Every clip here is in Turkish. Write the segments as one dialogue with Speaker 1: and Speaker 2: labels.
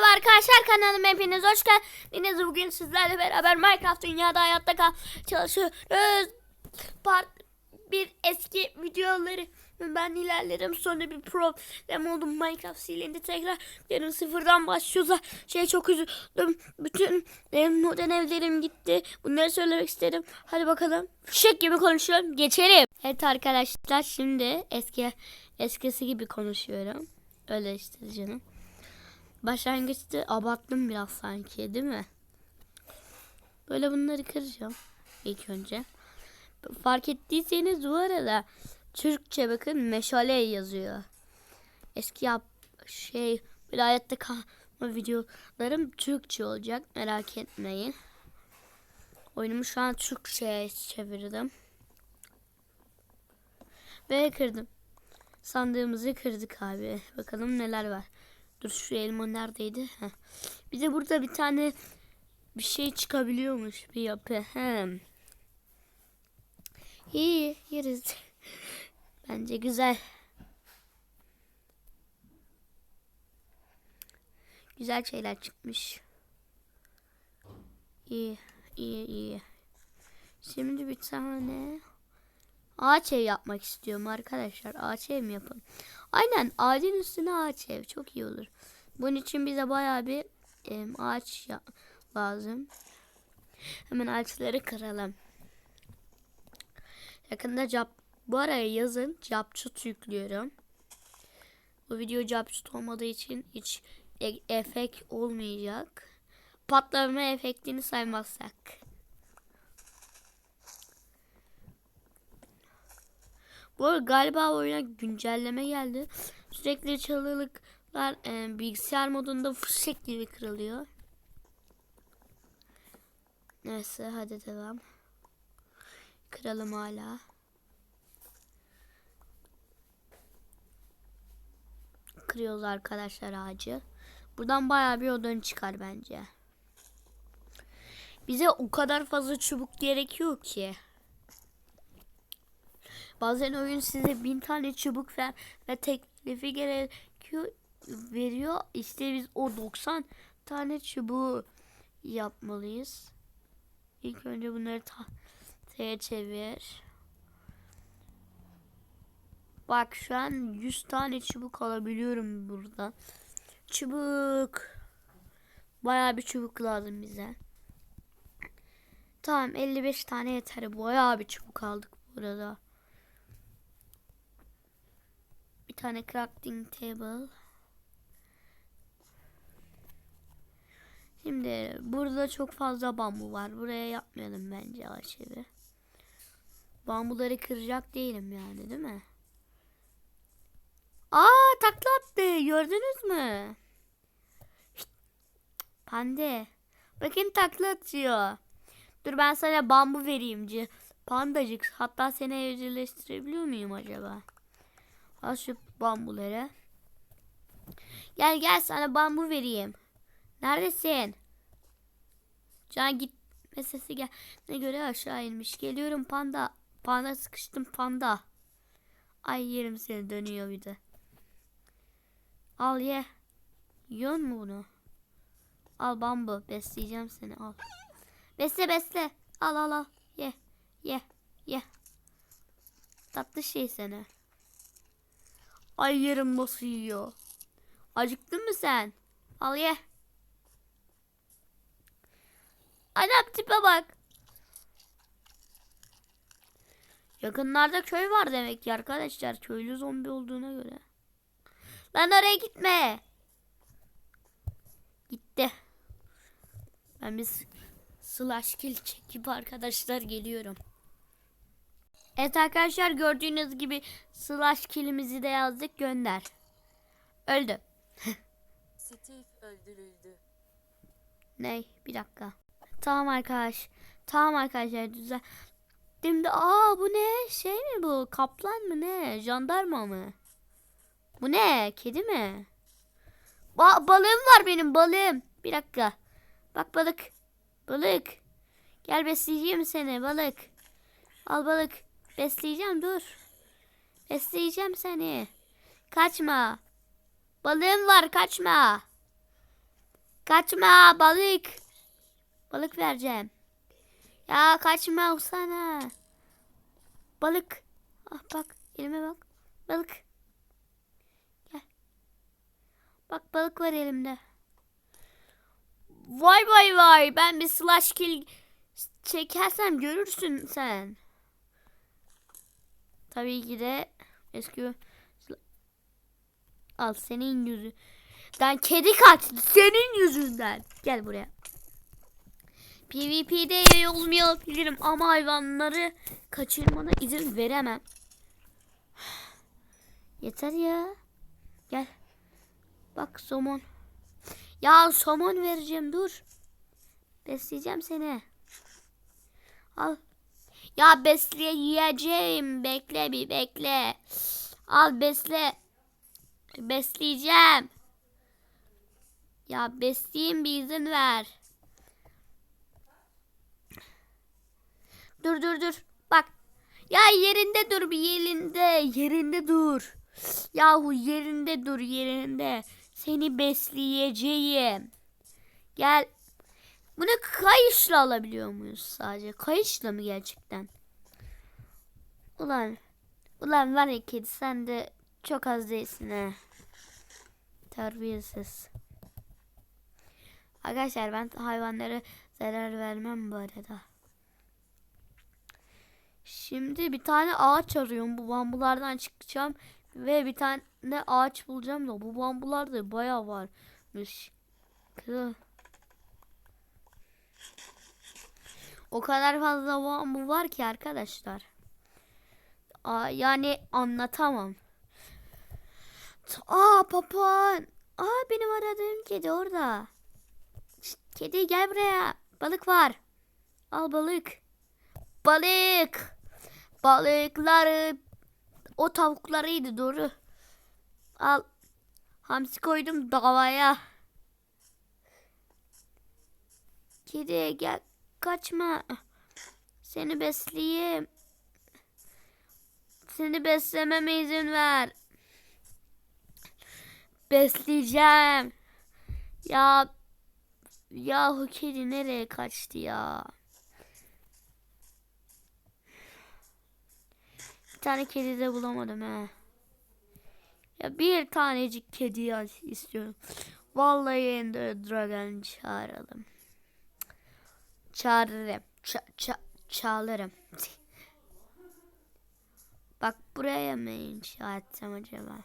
Speaker 1: Merhaba arkadaşlar kanalıma hepiniz hoş geldiniz. Bugün sizlerle beraber Minecraft dünyada hayatta kal çalışıyoruz. Part bir eski videoları. Ben ilerledim sonra bir problem oldu. Minecraft silindi tekrar yarın sıfırdan başlıyoruz. Şey çok üzüldüm. Bütün benim modern evlerim gitti. Bunları söylemek istedim hadi bakalım. Fişek gibi konuşuyorum geçelim. Evet arkadaşlar şimdi eski eskisi gibi konuşuyorum. Öyle işte canım Başlangıçta abarttım biraz sanki değil mi? Böyle bunları kıracağım ilk önce. Fark ettiyseniz bu arada Türkçe bakın meşale yazıyor. Eski yap şey vilayette kalma videolarım Türkçe olacak merak etmeyin. Oyunumu şu an Türkçe'ye çevirdim. Ve kırdım. Sandığımızı kırdık abi. Bakalım neler var. Dur şu elma neredeydi? Heh. Bir de burada bir tane bir şey çıkabiliyormuş bir yapı. Hem. İyi yeriz. Bence güzel. Güzel şeyler çıkmış. İyi, iyi, iyi. Şimdi bir tane ağaç ev yapmak istiyorum arkadaşlar. Ağaç ev mi yapalım? Aynen ağacın üstüne ağaç ev çok iyi olur. Bunun için bize bayağı bir e, ağaç lazım. Hemen ağaçları kıralım. Yakında cap bu araya yazın capçut yüklüyorum. Bu video capçut olmadığı için hiç e- efekt olmayacak. Patlama efektini saymazsak. Bu arada galiba oyuna güncelleme geldi. Sürekli çalılıklar e, bilgisayar modunda fışek gibi kırılıyor. Neyse hadi devam. Kıralım hala. Kırıyoruz arkadaşlar ağacı. Buradan bayağı bir odun çıkar bence. Bize o kadar fazla çubuk gerekiyor ki. Bazen oyun size bin tane çubuk ver ve teklifi gerekiyor veriyor. İşte biz o 90 tane çubuğu yapmalıyız. İlk önce bunları tahtaya çevir. Bak şu an 100 tane çubuk alabiliyorum burada. Çubuk. Bayağı bir çubuk lazım bize. Tamam 55 tane yeter. Bayağı bir çubuk aldık burada. Bir tane crafting table. Şimdi burada çok fazla bambu var. Buraya yapmayalım bence ağaç evi. Bambuları kıracak değilim yani değil mi? Aa takla attı. Gördünüz mü? Pande. Bakın takla atıyor. Dur ben sana bambu vereyim. Pandacık. Hatta seni evcilleştirebiliyor muyum acaba? Al şu bambuları. Gel gel sana bambu vereyim. Neredesin? Can gitme sesi gel. Ne göre aşağı inmiş. Geliyorum panda. Panda sıkıştım panda. Ay yerim seni dönüyor bir de. Al ye. Yiyor mu bunu? Al bambu. Besleyeceğim seni al. Besle besle. Al al al. Ye. Ye. Ye. Tatlı şey seni. Ay yerim nasıl yiyor. Acıktın mı sen? Al ye. Anam tipe bak. Yakınlarda köy var demek ki arkadaşlar. Köylü zombi olduğuna göre. Lan oraya gitme. Gitti. Ben bir slash kill çekip arkadaşlar geliyorum. Evet arkadaşlar gördüğünüz gibi slash kill'imizi de yazdık gönder. Öldü.
Speaker 2: Steve öldürüldü.
Speaker 1: Ney? Bir dakika. Tamam arkadaş. Tamam arkadaşlar güzel. Şimdi aa bu ne? Şey mi bu? Kaplan mı ne? Jandarma mı? Bu ne? Kedi mi? Ba balığım var benim balığım. Bir dakika. Bak balık. Balık. Gel besleyeceğim seni balık. Al balık. Besleyeceğim dur. Besleyeceğim seni. Kaçma. Balığım var kaçma. Kaçma balık. Balık vereceğim. Ya kaçma olsana. Balık. Ah bak elime bak. Balık. Gel. Bak balık var elimde. Vay vay vay. Ben bir slash kill çekersem görürsün sen. Tabii ki de eski Al senin yüzü. Ben kedi kaçtı senin yüzünden. Gel buraya. PvP'de olmayabilirim ama hayvanları kaçırmana izin veremem. Yeter ya. Gel. Bak somon. Ya somon vereceğim dur. Besleyeceğim seni. Al. Ya besleyeceğim. Bekle bir bekle. Al besle. Besleyeceğim. Ya besleyeyim bir izin ver. Dur dur dur. Bak. Ya yerinde dur bir yerinde. Yerinde dur. Yahu yerinde dur yerinde. Seni besleyeceğim. Gel. Bunu kayışla alabiliyor muyuz sadece? Kayışla mı gerçekten? Ulan. Ulan var ya kedi sen de çok az değilsin ha. Terbiyesiz. Arkadaşlar ben hayvanlara zarar vermem bu arada. Şimdi bir tane ağaç arıyorum. Bu bambulardan çıkacağım. Ve bir tane ağaç bulacağım da bu bambular da bayağı varmış. Kı- O kadar fazla bambu var ki arkadaşlar. Aa, yani anlatamam. Aa papağan. Aa benim aradığım kedi orada. Şşt, kedi gel buraya. Balık var. Al balık. Balık. Balıkları. O tavuklarıydı doğru. Al. Hamsi koydum davaya. Kedi gel. Kaçma. Seni besleyeyim. Seni beslememe izin ver. Besleyeceğim. Ya yahu kedi nereye kaçtı ya? Bir tane kedi de bulamadım he. Ya bir tanecik kedi istiyorum. Vallahi Ender Dragon çağıralım. Çağırırım. Ça ça çağırırım. Bak buraya mı inşa etsem acaba?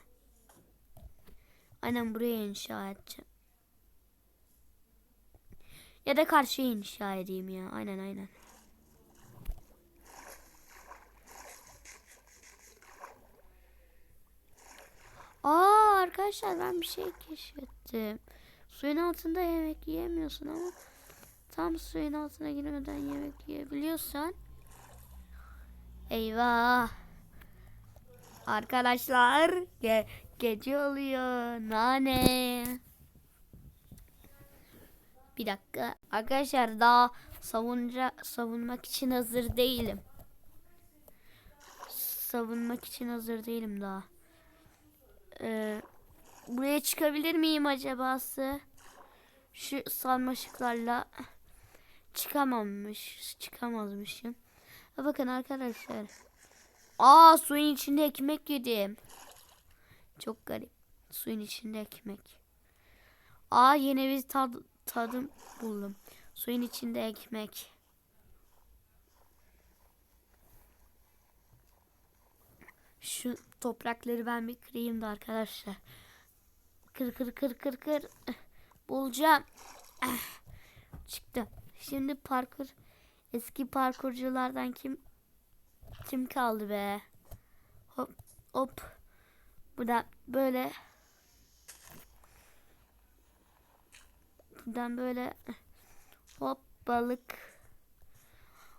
Speaker 1: Aynen buraya inşa edeceğim. Ya da karşıya inşa edeyim ya. Aynen aynen. Aa arkadaşlar ben bir şey keşfettim. Suyun altında yemek yiyemiyorsun ama tam suyun altına girmeden yemek yiyebiliyorsan Eyvah. Arkadaşlar ge gece oluyor. Nane. Bir dakika. Arkadaşlar daha savunca savunmak için hazır değilim. Savunmak için hazır değilim daha. Ee, buraya çıkabilir miyim acabası? Şu sarmaşıklarla çıkamamış, çıkamazmışım. Bakın arkadaşlar. Aa suyun içinde ekmek yedim. Çok garip. Suyun içinde ekmek. Aa yeni bir tad, tadım buldum. Suyun içinde ekmek. Şu toprakları ben bir kırayım da arkadaşlar. Kır kır kır kır kır. Bulacağım. Çıktı. Şimdi parkur eski parkurculardan kim kim kaldı be? Hop hop. Buradan böyle Buradan böyle hop balık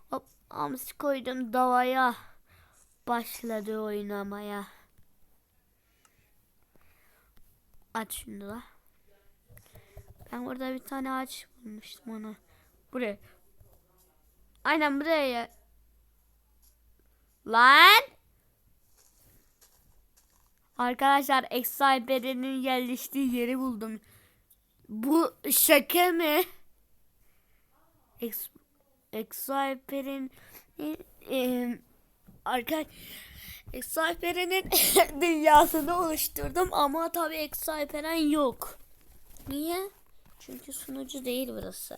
Speaker 1: hop hamsi koydum davaya başladı oynamaya. Aç şunu da. Ben burada bir tane ağaç bulmuştum onu. Buraya. Aynen buraya. Lan! Arkadaşlar Exciber'in yerleştiği yeri buldum. Bu şaka mı? Ex Exohyper'in e, dünyasını oluşturdum ama tabii Exohyper'in yok. Niye? Çünkü sunucu değil burası.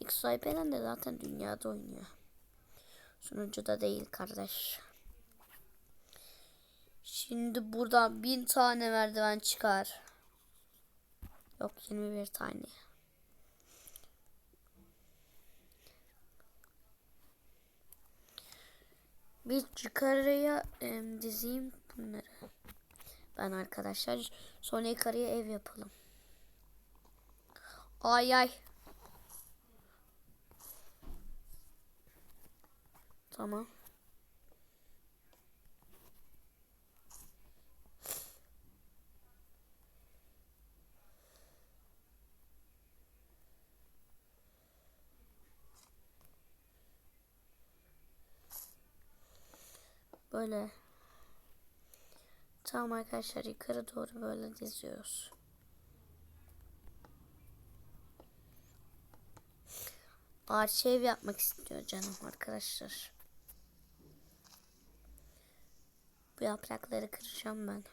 Speaker 1: Exohyper'in de zaten dünyada oynuyor. Sunucu da değil kardeş. Şimdi buradan bin tane merdiven çıkar. Yok 21 tane. Bir yukarıya em, dizeyim bunları. Ben arkadaşlar sonra yukarıya ev yapalım. Ay ay. Tamam. Böyle. Tamam arkadaşlar yukarı doğru böyle diziyoruz. Ev yapmak istiyor canım arkadaşlar. Bu yaprakları kıracağım ben.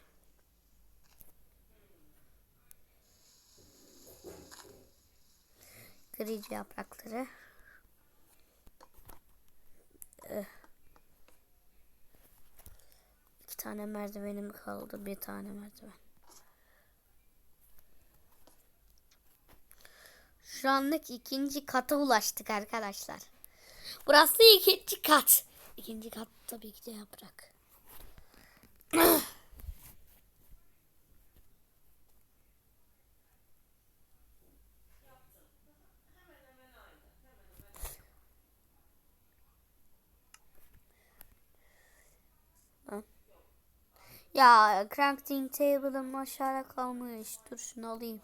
Speaker 1: Kırıcı yaprakları. Eh. İki tane merdivenim kaldı. Bir tane merdiven. Şu anlık ikinci kata ulaştık arkadaşlar. Burası ikinci kat. İkinci kat tabii ki de yaprak. Ya crafting table'ım aşağıda kalmış. Dur şunu alayım.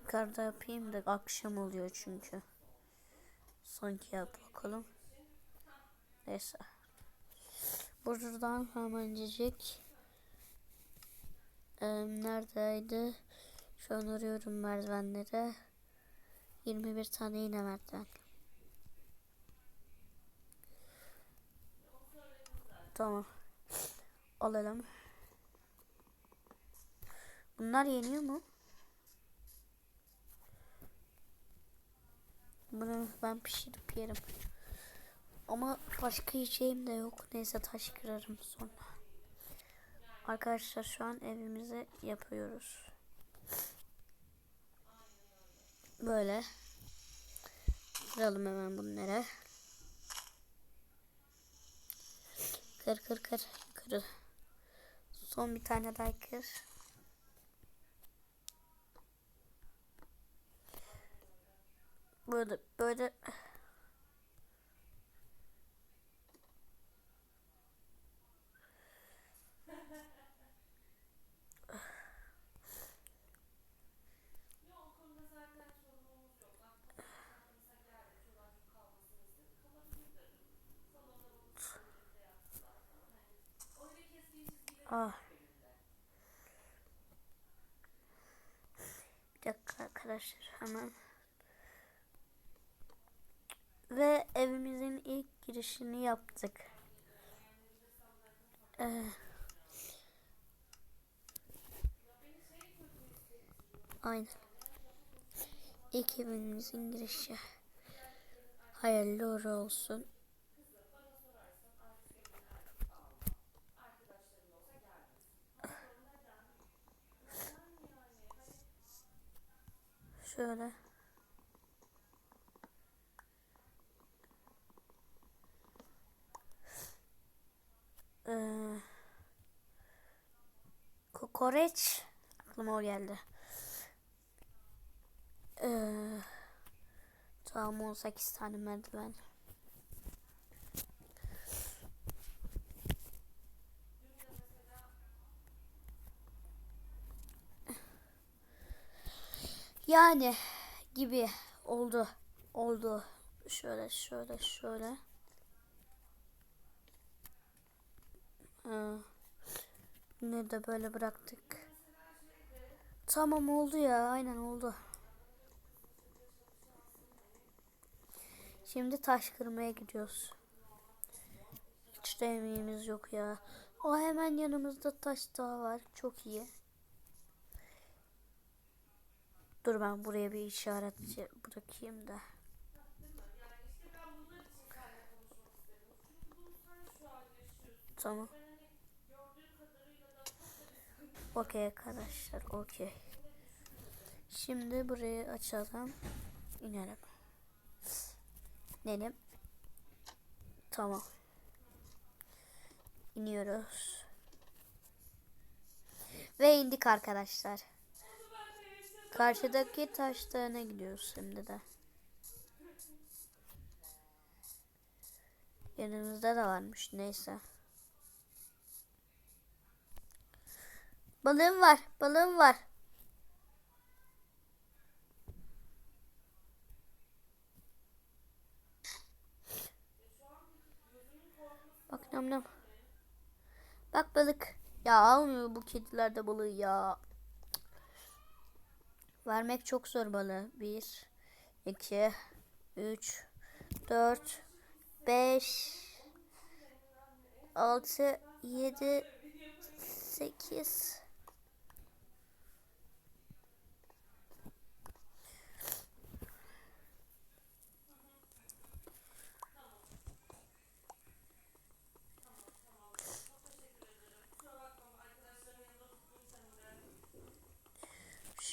Speaker 1: Yukarıda yapayım da akşam oluyor çünkü. Sanki yap bakalım. Neyse. Buradan hemencecik. Ee, neredeydi? Şu an arıyorum merdivenleri. 21 tane yine merdiven. Tamam. Alalım. Bunlar yeniyor mu? Bunu ben pişirip yerim. Ama başka yiyeceğim de yok. Neyse taş kırarım sonra. Arkadaşlar şu an evimizi yapıyoruz. Böyle. Kıralım hemen bunları. Kır kır kır. Kır. Son bir tane daha kır. Böyle böyle Ah. Bir dakika arkadaşlar hemen. Ve evimizin ilk girişini yaptık. Ee, aynen. İlk evimizin girişi. Hayırlı uğurlu olsun. Şöyle. Ee, kokoreç aklıma o geldi. Ee, tamam 18 tane merdiven. Yani gibi oldu. Oldu. Şöyle şöyle şöyle. Ee, ne de böyle bıraktık. Tamam oldu ya. Aynen oldu. Şimdi taş kırmaya gidiyoruz. Hiç de yok ya. O hemen yanımızda taş daha var. Çok iyi. Dur ben buraya bir işaret bırakayım da. Tamam. Okey arkadaşlar okey. Şimdi burayı açalım. İnelim. İnelim. Tamam. İniyoruz. Ve indik arkadaşlar. Karşıdaki taşlarına gidiyoruz şimdi de. Yanımızda da varmış neyse. Balığım var, balığım var. Bak nam nam. Bak balık. Ya almıyor bu kediler de balığı ya. Vermek çok zor balığı. 1, 2, 3, 4, 5, 6, 7, 8.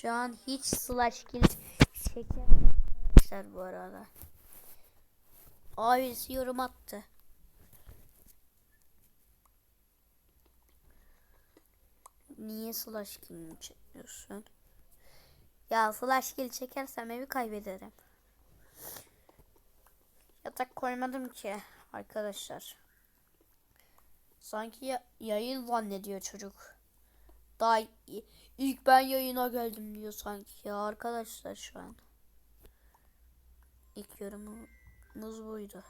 Speaker 1: Şu an hiç slash kill çekemiyorum arkadaşlar bu arada. Abisi yorum attı. Niye slash kill çekiyorsun? Ya slash kill çekersem evi kaybederim. Yatak koymadım ki arkadaşlar. Sanki ya- yayın zannediyor çocuk. Daha ilk ben yayına geldim diyor sanki ya arkadaşlar şu an. İlk yorumumuz buydu.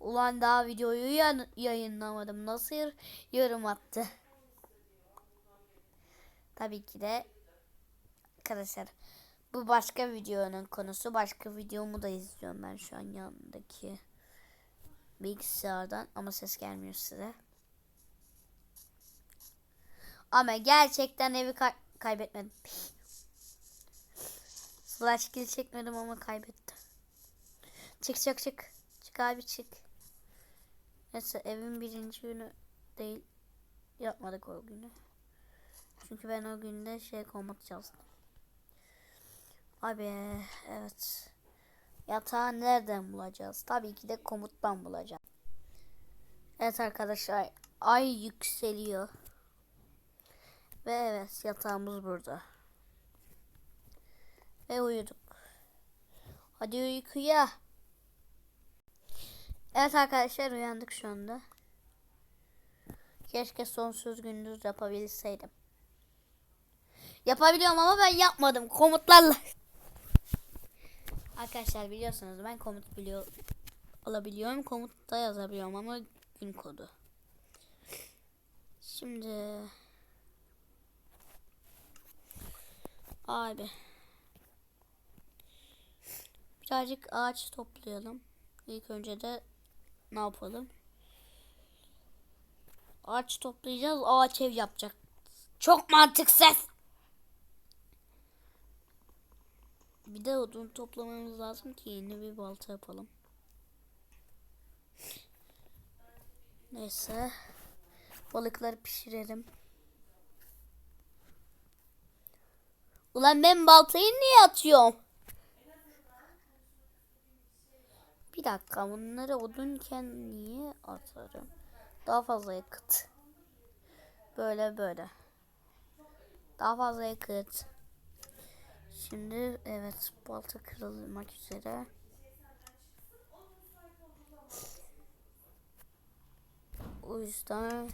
Speaker 1: Ulan daha videoyu yayınlamadım. Nasıl yor- yorum attı? Tabii ki de arkadaşlar bu başka videonun konusu. Başka videomu da izliyorum ben şu an yanındaki bilgisayardan ama ses gelmiyor size. Ama gerçekten evi kay- kaybetmedim. Slash kill çekmedim ama kaybettim. Çık çık çık. Çık abi çık. Neyse evin birinci günü değil. Yapmadık o günü. Çünkü ben o günde şey komut yazdım. Abi evet. Yatağı nereden bulacağız? Tabii ki de komuttan bulacağız. Evet arkadaşlar ay yükseliyor. Ve evet yatağımız burada. Ve uyuduk. Hadi uykuya. Evet arkadaşlar uyandık şu anda. Keşke sonsuz gündüz yapabilseydim. Yapabiliyorum ama ben yapmadım komutlarla. Arkadaşlar biliyorsunuz ben komut biliyor alabiliyorum. Komutta yazabiliyorum ama gün kodu. Şimdi Abi. Birazcık ağaç toplayalım. İlk önce de ne yapalım? Ağaç toplayacağız. Ağaç ev yapacak. Çok mantıksız. Bir de odun toplamamız lazım ki yeni bir balta yapalım. Neyse. Balıkları pişirelim. Ulan ben baltayı niye atıyorum? Bir dakika bunları odunken niye atarım? Daha fazla yakıt. Böyle böyle. Daha fazla yakıt. Şimdi evet balta kırılmak üzere. O yüzden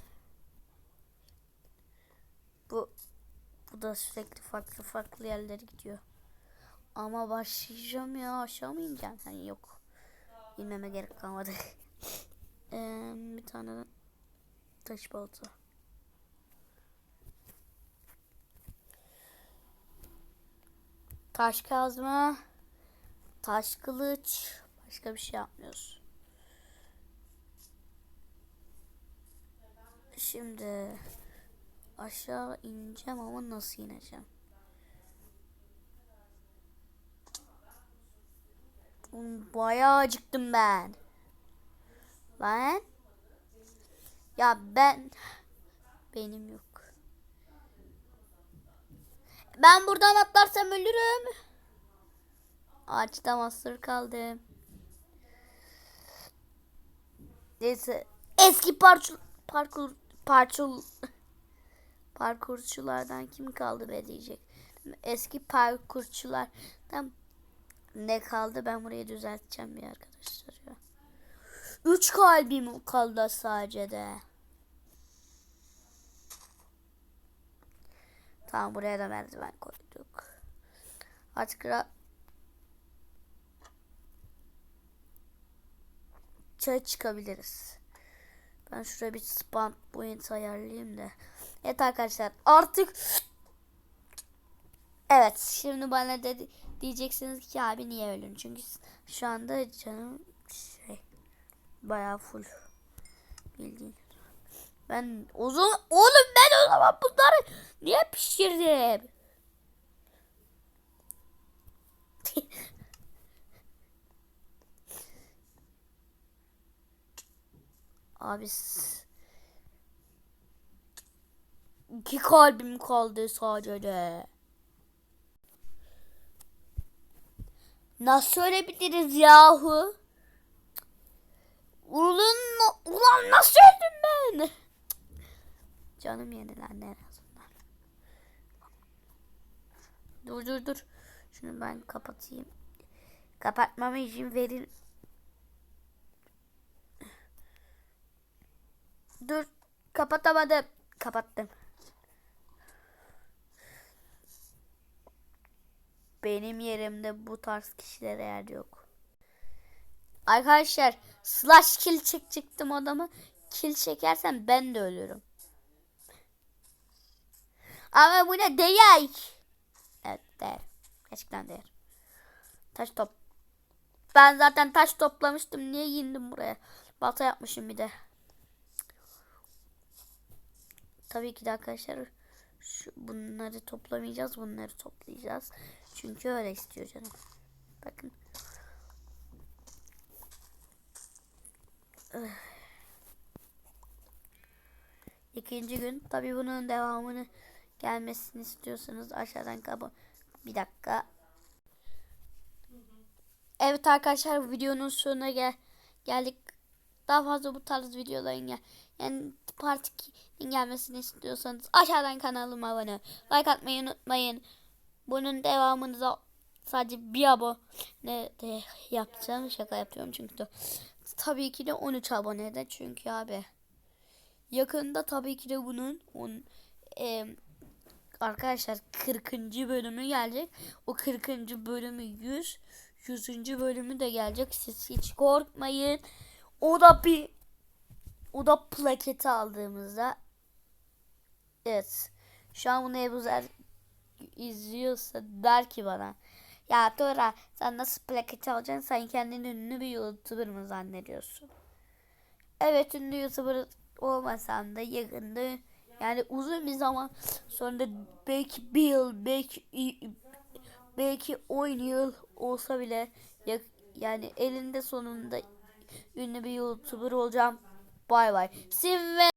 Speaker 1: da sürekli farklı farklı yerlere gidiyor. Ama başlayacağım ya aşağı mı ineceğim? Hani yok. İnmeme gerek kalmadı. ee, bir tane taş balta. Taş kazma. Taş kılıç. Başka bir şey yapmıyoruz. Şimdi aşağı ineceğim ama nasıl ineceğim? Bayağı acıktım ben. Ben? Ya ben benim yok. Ben buradan atlarsam ölürüm. Ağaçta mahsur kaldım. Neyse eski parçul parkur parçul parkurçulardan kim kaldı be diyecek. Eski parkurçulardan ne kaldı ben burayı düzelteceğim bir arkadaşlar ya. Üç kalbim kaldı sadece de. Tamam buraya da merdiven koyduk. Artık çay çıkabiliriz. Ben şuraya bir spawn point ayarlayayım da. Evet arkadaşlar artık Evet şimdi bana dedi diyeceksiniz ki abi niye ölün? Çünkü şu anda canım şey bayağı full bildiğin. Ben zaman oğlum ben o zaman bunları niye pişirdim? Abi iki kalbim kaldı sadece. Nasıl ölebiliriz yahu? Ulan, ulan nasıl öldüm ben? Canım yenilendi en azından. Dur dur dur. Şunu ben kapatayım. Kapatmama izin verin. Dur. Kapatamadım. Kapattım. Benim yerimde bu tarz kişilere yer yok. Arkadaşlar slash kill çek çıktım adamı. Kill çekersem ben de ölürüm. Ama bu ne değer. Evet değer. Gerçekten değer. Taş top. Ben zaten taş toplamıştım. Niye indim buraya? Balta yapmışım bir de. Tabii ki de arkadaşlar şu, bunları toplamayacağız. Bunları toplayacağız. Çünkü öyle istiyor canım. Bakın. Öh. İkinci gün. Tabii bunun devamını gelmesini istiyorsanız aşağıdan kaba. Bir dakika. Evet arkadaşlar videonun sonuna gel geldik. Daha fazla bu tarz videoların gel yani part 2'nin gelmesini istiyorsanız aşağıdan kanalıma abone like atmayı unutmayın. Bunun devamını da sadece bir abone de yapacağım. Şaka yapıyorum çünkü de. Tabii ki de 13 abone de çünkü abi. Yakında tabii ki de bunun on, e, arkadaşlar 40. bölümü gelecek. O 40. bölümü 100 100. bölümü de gelecek. Siz hiç korkmayın. O da bir o da plaketi aldığımızda evet şu an bunu Ebu Zer izliyorsa der ki bana ya Tora sen nasıl plaketi alacaksın? Sen kendini ünlü bir youtuber mı zannediyorsun? Evet ünlü youtuber olmasam da yakında yani uzun bir zaman sonra belki bir yıl belki belki 10 yıl olsa bile yani elinde sonunda ünlü bir youtuber olacağım. Bay bay. Sim ve